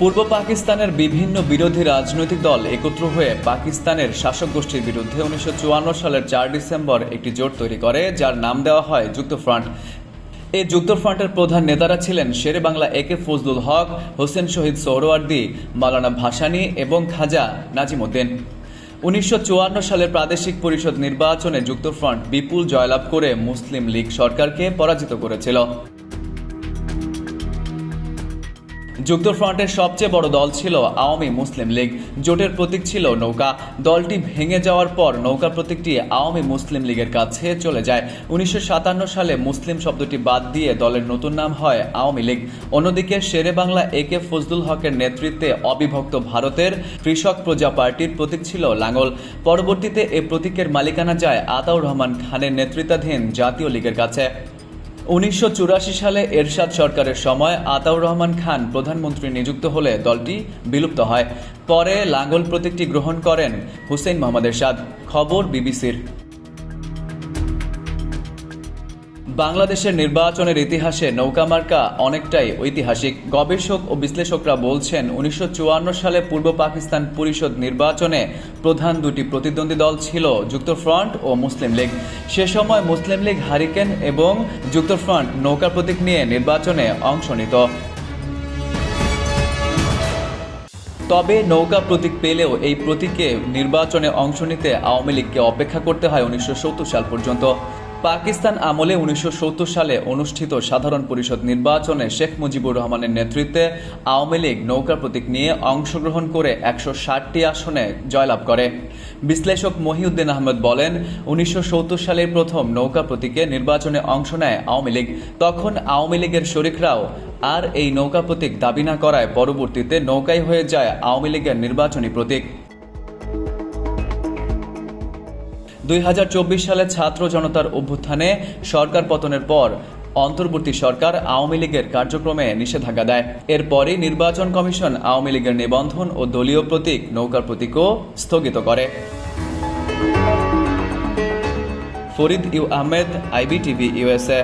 পূর্ব পাকিস্তানের বিভিন্ন বিরোধী রাজনৈতিক দল একত্র হয়ে পাকিস্তানের শাসক গোষ্ঠীর বিরুদ্ধে উনিশশো চুয়ান্ন সালের চার ডিসেম্বর একটি জোট তৈরি করে, যার নাম দেওয়া হয় যুক্তফ্রন্ট। এই যুক্তফ্রন্টের প্রধান নেতারা ছিলেন শেরে বাংলা এ কে ফজলুল হক, হোসেন শহীদ সোহরওয়ার্দী মালানা ভাসানি এবং খাজা নাজিমুদ্দিন। উনিশশো সালের প্রাদেশিক পরিষদ নির্বাচনে যুক্তফ্রন্ট বিপুল জয়লাভ করে মুসলিম লীগ সরকারকে পরাজিত করেছিল। যুক্তফ্রন্টের সবচেয়ে বড় দল ছিল আওয়ামী মুসলিম লীগ। জোটের প্রতীক ছিল নৌকা। দলটি ভেঙে যাওয়ার পর নৌকা প্রতীকটি আওয়ামী মুসলিম লীগের কাছে চলে যায়। উনিশশো সাতান্ন সালে মুসলিম শব্দটি বাদ দিয়ে দলের নতুন নাম হয় আওয়ামী লীগ। অন্যদিকে শেরে বাংলা এ কে ফজলুল হকের নেতৃত্বে অবিভক্ত ভারতের কৃষক প্রজা পার্টির প্রতীক ছিল লাঙ্গল পরবর্তীতে এ প্রতীকের মালিকানা যায় আতাউর রহমান খানের নেতৃত্বাধীন জাতীয় লীগের কাছে। উনিশশো চুরাশি সালে এরশাদ সরকারের সময় আতাউর রহমান খান প্রধানমন্ত্রী নিযুক্ত হলে দলটি বিলুপ্ত হয়। পরে লাঙ্গল প্রতীকটি গ্রহণ করেন হুসেন মোহাম্মদ এরশাদ। খবর বিবিসির। বাংলাদেশের নির্বাচনের ইতিহাসে নৌকা মার্কা অনেকটাই ঐতিহাসিক। গবেষক ও বিশ্লেষকরা বলছেন, উনিশশো চুয়ান্ন সালে পূর্ব পাকিস্তান পরিষদ নির্বাচনে প্রধান দুটি প্রতিদ্বন্দ্বী দল ছিল যুক্তফ্রন্ট ও মুসলিম লীগ। সে সময় মুসলিম লীগ হারিকেন এবং যুক্তফ্রন্ট নৌকা প্রতীক নিয়ে নির্বাচনে অংশ নিত। তবে নৌকা প্রতীক পেলেও এই প্রতীকে নির্বাচনে অংশ নিতে আওয়ামী লীগকে অপেক্ষা করতে হয় উনিশশো সত্তর সাল পর্যন্ত। পাকিস্তান আমলে উনিশশো সত্তর সালে অনুষ্ঠিত সাধারণ পরিষদ নির্বাচনে শেখ মুজিবুর রহমানের নেতৃত্বে আওয়ামী লীগ নৌকা প্রতীক নিয়ে অংশগ্রহণ করে একশো ষাটটি আসনে জয়লাভ করে। বিশ্লেষক মহিউদ্দিন আহমেদ বলেন, উনিশশো সত্তর সালের প্রথম নৌকা প্রতীকে নির্বাচনে অংশ নেয় আওয়ামী লীগ। তখন আওয়ামী লীগের শরিকরাও আর এই নৌকা প্রতীক দাবি না করায় পরবর্তীতে নৌকাই হয়ে যায় আওয়ামী লীগের নির্বাচনী প্রতীক। দুই হাজার চব্বিশ সালে ছাত্র জনতার অভ্যুত্থানে সরকার পতনের পর অন্তর্বর্তী সরকার আওয়ামী লীগের কার্যক্রমে নিষেধাজ্ঞা দেয়। এরপরই নির্বাচন কমিশন আওয়ামী লীগের নিবন্ধন ও দলীয় প্রতীক, নৌকার প্রতীকও স্থগিত করে। Farid U Ahmed, IBTV USA